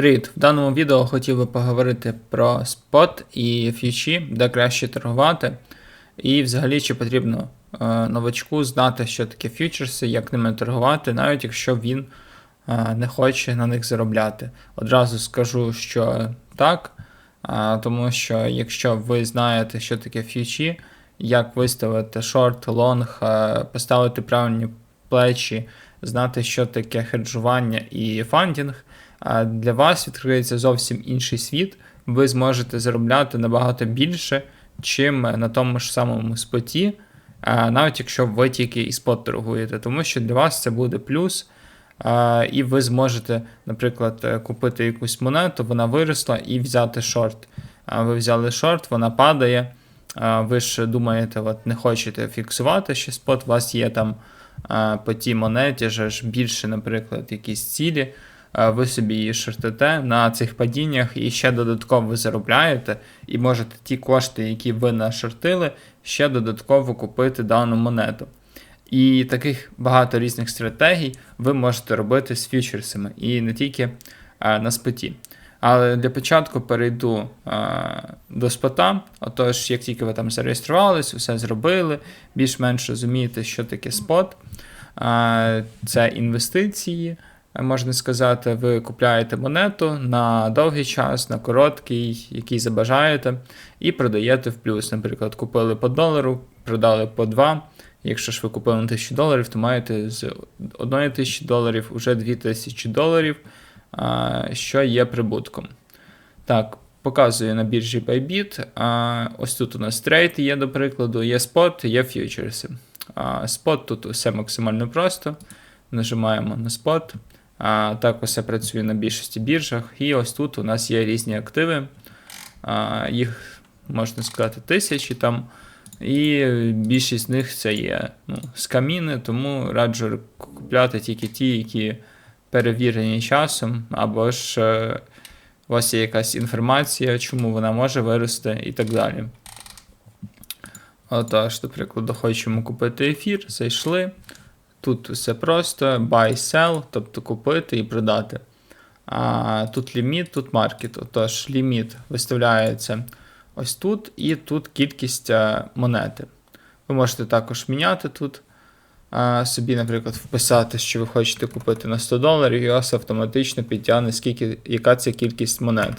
Привіт! В даному відео хотів би поговорити про спот і фьючі, де краще торгувати. І взагалі, чи потрібно е, новачку знати, що таке фьючерси, як ними торгувати, навіть якщо він е, не хоче на них заробляти. Одразу скажу, що так, е, тому що якщо ви знаєте, що таке фьючі, як виставити шорт, лонг, поставити правильні плечі, знати, що таке хеджування і фандінг для вас відкриється зовсім інший світ. Ви зможете заробляти набагато більше, чим на тому ж самому споті, навіть якщо ви тільки і спот торгуєте, тому що для вас це буде плюс. І ви зможете, наприклад, купити якусь монету, вона виросла, і взяти шорт. Ви взяли шорт, вона падає. Ви ж думаєте, от не хочете фіксувати ще спот, у вас є там по тій монеті ж більше, наприклад, якісь цілі ви собі її шортите на цих падіннях і ще додатково ви заробляєте, і можете ті кошти, які ви нашортили, ще додатково купити дану монету. І таких багато різних стратегій ви можете робити з фьючерсами і не тільки а, на споті. Але для початку перейду а, до спота. Отож, як тільки ви там зареєструвались, все зробили, більш-менш розумієте, що таке спот. А, Це інвестиції можна сказати, ви купляєте монету на довгий час, на короткий, який забажаєте, і продаєте в плюс. Наприклад, купили по долару, продали по 2. Якщо ж ви купили на 1000 доларів, то маєте з 1 тисячі доларів вже 2000 доларів, що є прибутком. Так, показую на біржі Bybit. Ось тут у нас трейд є, до прикладу, є спот, є фьючерси. Спот тут все максимально просто. Нажимаємо на спот. А, Так все працює на більшості біржах. І ось тут у нас є різні активи. Їх, можна сказати, тисячі там. І більшість з них це є ну, скаміни, тому раджу купляти тільки ті, які перевірені часом, або ж е, у вас є якась інформація, чому вона може вирости і так далі. Отож, до прикладу, хочемо купити ефір, зайшли. Тут все просто buy, sell, тобто купити і продати. А Тут ліміт, тут маркет. Отож, ліміт виставляється ось тут, і тут кількість е, монети. Ви можете також міняти тут. Собі, наприклад, вписати, що ви хочете купити на 100 доларів, і вас автоматично підтягне, скільки, яка це кількість монет.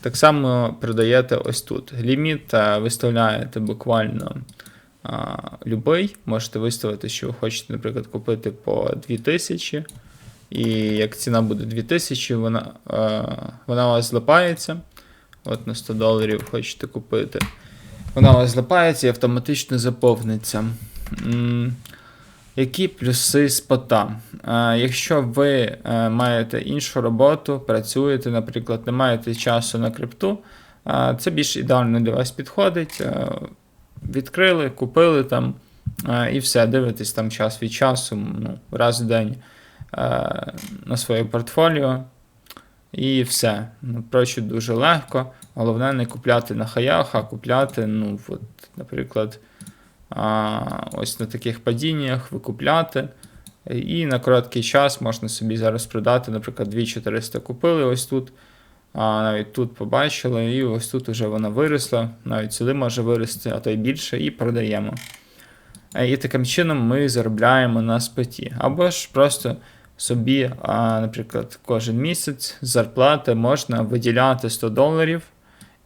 Так само продаєте ось тут. Ліміт е, виставляєте буквально любий. Можете виставити, що ви хочете, наприклад, купити по 2000. І як ціна буде 2000, вона а, вона у вас злипається. От на 100 доларів хочете купити. Вона у вас злипається і автоматично заповниться. Які плюси спота? Якщо ви маєте іншу роботу, працюєте, наприклад, не маєте часу на крипту, це більш ідеально для вас підходить. Відкрили, купили там і все, дивитесь там час від часу, ну, раз в день на своє портфоліо. І все. Ну, Проще дуже легко. Головне не купляти на хаях, а купляти, ну, от, наприклад, ось на таких падіннях викупляти. І на короткий час можна собі зараз продати, наприклад, 2400 купили ось тут. А навіть тут побачили, і ось тут вже вона виросла, навіть сюди може вирости, а то й більше, і продаємо. І таким чином ми заробляємо на споті. Або ж просто собі, наприклад, кожен місяць з зарплати можна виділяти 100 доларів.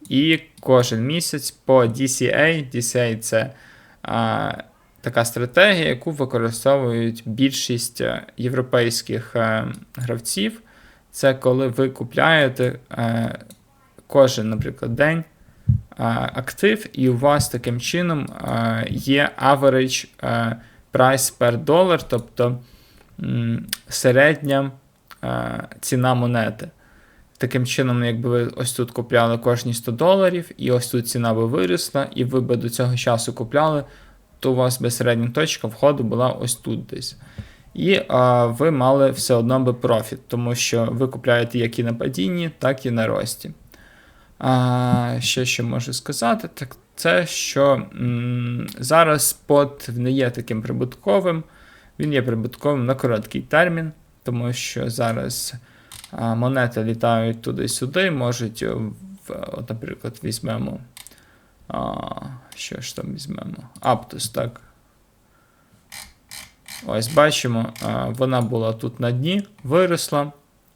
І кожен місяць по DCA. DCA це а, така стратегія, яку використовують більшість європейських а, е, гравців. Це коли ви купляєте е, кожен, наприклад, день е, актив, і у вас таким чином е, є average е, price per dollar, тобто м, середня е, ціна монети. Таким чином, якби ви ось тут купляли кожні 100 доларів, і ось тут ціна би виросла, і ви би до цього часу купляли, то у вас би середня точка входу була ось тут десь. І а, ви мали все одно би профіт, тому що ви купляєте як і на падінні, так і на рості. А, Що ще можу сказати, так це що м, зараз спот не є таким прибутковим, він є прибутковим на короткий термін, тому що зараз а, монети літають туди-сюди, можуть, е, в, от, наприклад, візьмемо. А, що ж там візьмемо? Аптус, так. Ось бачимо, вона була тут на дні, виросла.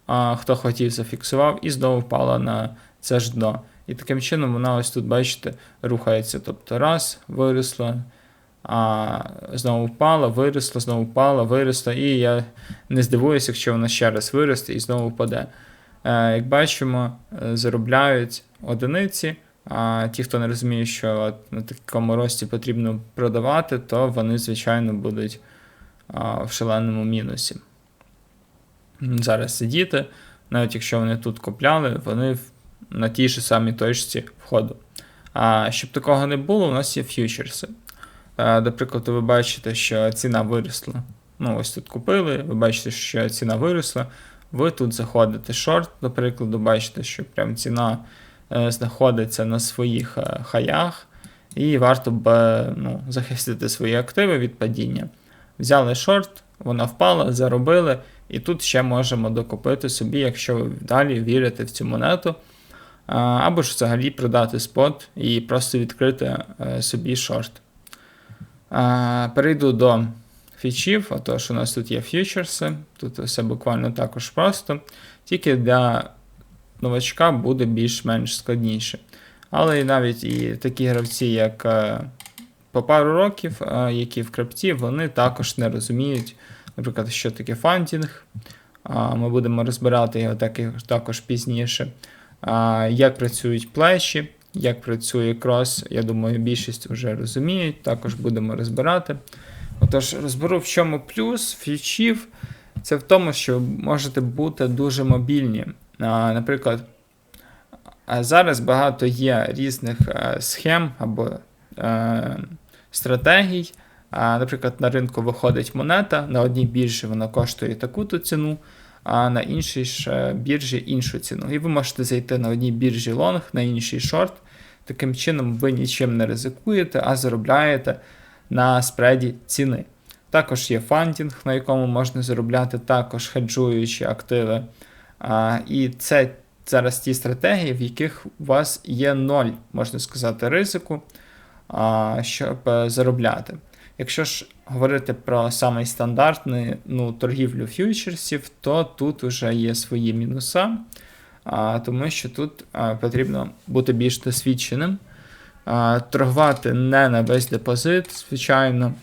А, хто хотів, зафіксував, і знову впала на це ж дно. І таким чином вона ось тут, бачите, рухається. Тобто раз, виросла, а знову впала, виросла, знову впала, виросла. І я не здивуюся, якщо вона ще раз виросте і знову впаде. Е, Як бачимо, е, заробляють одиниці. А ті, хто не розуміє, що на такому рості потрібно продавати, то вони, звичайно, будуть в шаленому мінусі. Зараз сидіти, навіть якщо вони тут купляли, вони на тій ж самій точці входу. А щоб такого не було, у нас є фьючерси. Е, До ви бачите, що ціна виросла. Ну, ось тут купили, ви бачите, що ціна виросла. Ви тут заходите шорт, до прикладу, бачите, що прям ціна е, знаходиться на своїх е, хаях, і варто б ну, захистити свої активи від падіння. Взяли шорт, вона впала, заробили, і тут ще можемо докупити собі, якщо ви далі вірите в цю монету. Або ж взагалі продати спот і просто відкрити е, собі шорт. Перейду до фічів, отож у нас тут є фьючерси, тут все буквально також просто. Тільки для новачка буде більш-менш складніше. Але і навіть і такі гравці, як е, по пару років, які в крипті, вони також не розуміють, наприклад, що таке фандінг. Ми будемо розбирати його також пізніше. Як працюють плечі, як працює крос, я думаю, більшість вже розуміють, також будемо розбирати. Отож, розберу, в чому плюс фічів. Це в тому, що ви можете бути дуже мобільні. Наприклад, зараз багато є різних е, схем або е, стратегій. Наприклад, на ринку виходить монета, на одній біржі вона коштує таку-то ціну, а на іншій ж біржі іншу ціну. І ви можете зайти на одній біржі лонг, на іншій шорт. Таким чином, ви нічим не ризикуєте, а заробляєте на спреді ціни. Також є фандінг, на якому можна заробляти, також хеджуючі активи. І це зараз ті стратегії, в яких у вас є ноль, можна сказати, ризику, щоб е, заробляти. Якщо ж говорити про самий стандартний ну, торгівлю фьючерсів, то тут вже є свої мінуса, тому що тут потрібно бути більш досвідченим, торгувати не на весь депозит, звичайно,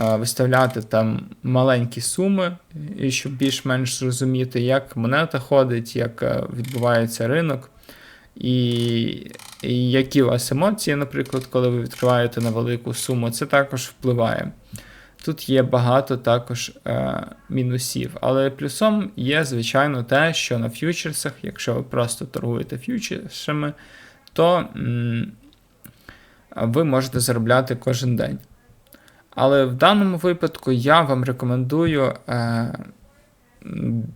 виставляти там маленькі суми, і щоб більш-менш зрозуміти, як монета ходить, як е, відбувається ринок. І які у вас емоції, наприклад, коли ви відкриваєте на велику суму, це також впливає. Тут є багато також е, мінусів. Але плюсом є, звичайно, те, що на фьючерсах, якщо ви просто торгуєте фьючерсами, то м, ви можете заробляти кожен день. Але в даному випадку я вам рекомендую е,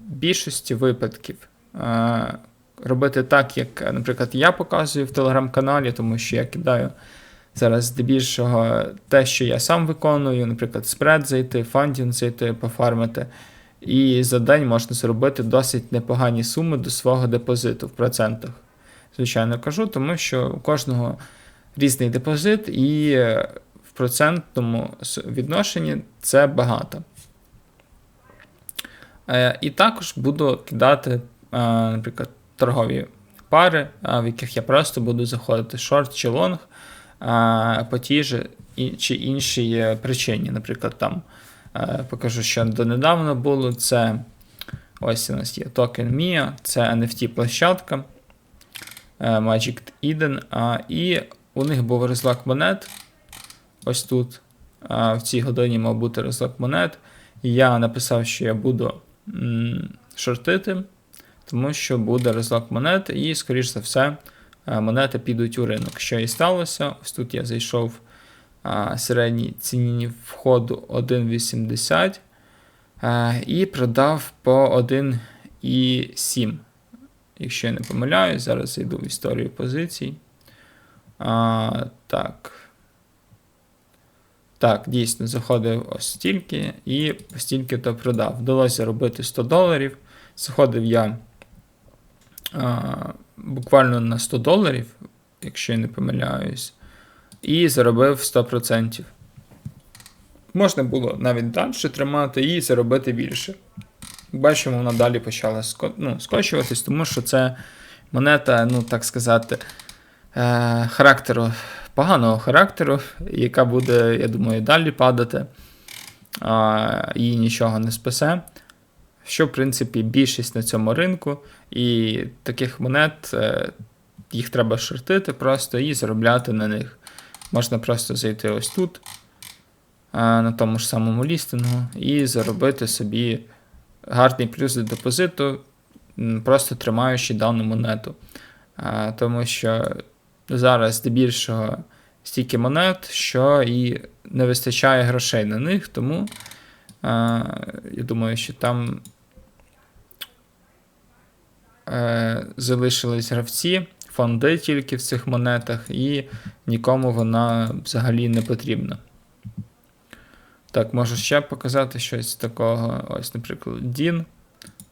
більшості випадків е, робити так, як, наприклад, я показую в телеграм-каналі, тому що я кидаю зараз здебільшого те, що я сам виконую, наприклад, спред зайти, фандінг зайти, пофармити. І за день можна зробити досить непогані суми до свого депозиту в процентах. Звичайно, кажу, тому що у кожного різний депозит, і е, в процентному відношенні це багато. Е, І також буду кидати, е, наприклад, торгові пари, в яких я просто буду заходити шорт чи лонг по тій же чи іншій е, причині. Наприклад, там е, покажу, що донедавна було. Це ось у нас є токен MIA, це NFT-площадка е, Magic Eden. І у них був розлак монет. Ось тут. В цій годині мав бути розлак монет. Я написав, що я буду шортити, тому що буде розлак монет, і, скоріш за все, е, монети підуть у ринок. Що і сталося. Ось тут я зайшов середній ціні входу 1,80 е, і продав по 1,7. Якщо я не помиляюсь, зараз зайду в історію позицій. А, так. Так, дійсно, заходив ось стільки і стільки то продав. Вдалося заробити 100 доларів. Заходив я буквально на 100 доларів, якщо я не помиляюсь, і заробив 100%. Можна було навіть далі тримати і заробити більше. Бачимо, вона далі почала ну, скочуватись, тому що це монета, ну так сказати, е, характеру, поганого характеру, яка буде, я думаю, далі падати, її нічого не спасе. Що, в принципі, більшість на цьому ринку, і таких монет е, їх треба шортити просто і заробляти на них. Можна просто зайти ось тут, на тому ж самому лістингу, і заробити собі гарний плюс до депозиту, просто тримаючи дану монету. Тому що зараз здебільшого стільки монет, що і не вистачає грошей на них, тому я думаю, що там е, залишились гравці, фонди тільки в цих монетах, і нікому вона взагалі не потрібна. Так, можу ще показати щось такого. Ось, наприклад, Дін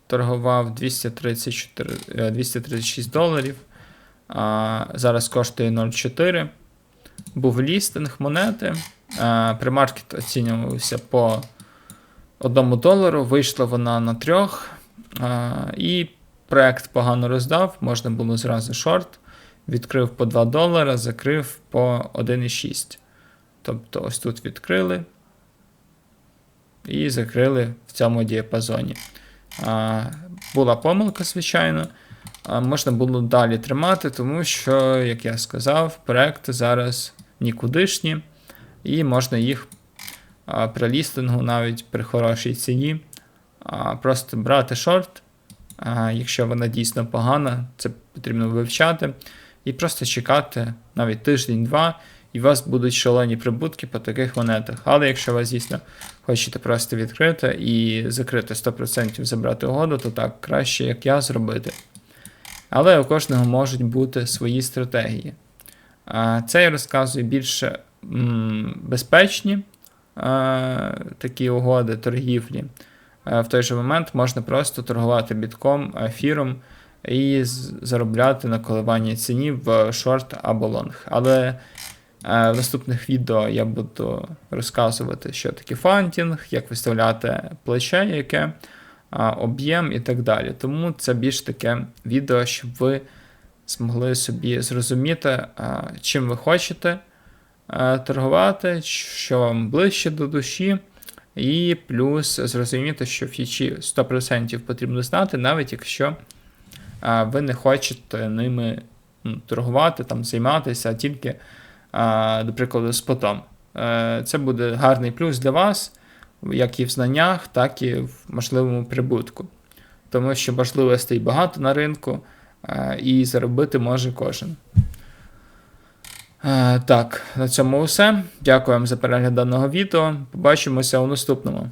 торгував 234, е, 236 доларів. А, зараз коштує 0,4. Був лістинг монети. А, примаркет оцінювався по 1 долару. Вийшла вона на 3. А, і проект погано роздав. Можна було зразу шорт. Відкрив по 2 долара, закрив по 1,6. Тобто, ось тут відкрили і закрили в цьому діапазоні. А, була помилка, звичайно. А, можна було далі тримати, тому що, як я сказав, проекти зараз нікудишні, і можна їх при лістингу навіть при хорошій ціні просто брати шорт. Якщо вона дійсно погана, це потрібно вивчати. І просто чекати навіть тиждень-два, і у вас будуть шалені прибутки по таких монетах. Але якщо ви, звісно, хочете просто відкрити і закрити 100% забрати угоду, то так краще, як я, зробити. Але у кожного можуть бути свої стратегії. Це я розказую більше безпечні такі угоди, торгівлі. В той же момент можна просто торгувати бітком, ефіром і заробляти на коливанні ціні в шорт або лонг. Але е, в наступних відео я буду розказувати, що таке фантінг, як виставляти плече, яке об'єм і так далі. Тому це більш таке відео, щоб ви змогли собі зрозуміти, чим ви хочете торгувати, що вам ближче до душі. І плюс зрозуміти, що фічі 100% потрібно знати, навіть якщо ви не хочете ними торгувати, там, займатися, а тільки, до прикладу, спотом. Е, Це буде гарний плюс для вас, як і в знаннях, так і в можливому прибутку. Тому що можливостей багато на ринку, е, і заробити може кожен. Е, Так, на цьому все. Дякую вам за перегляд даного відео. Побачимося у наступному.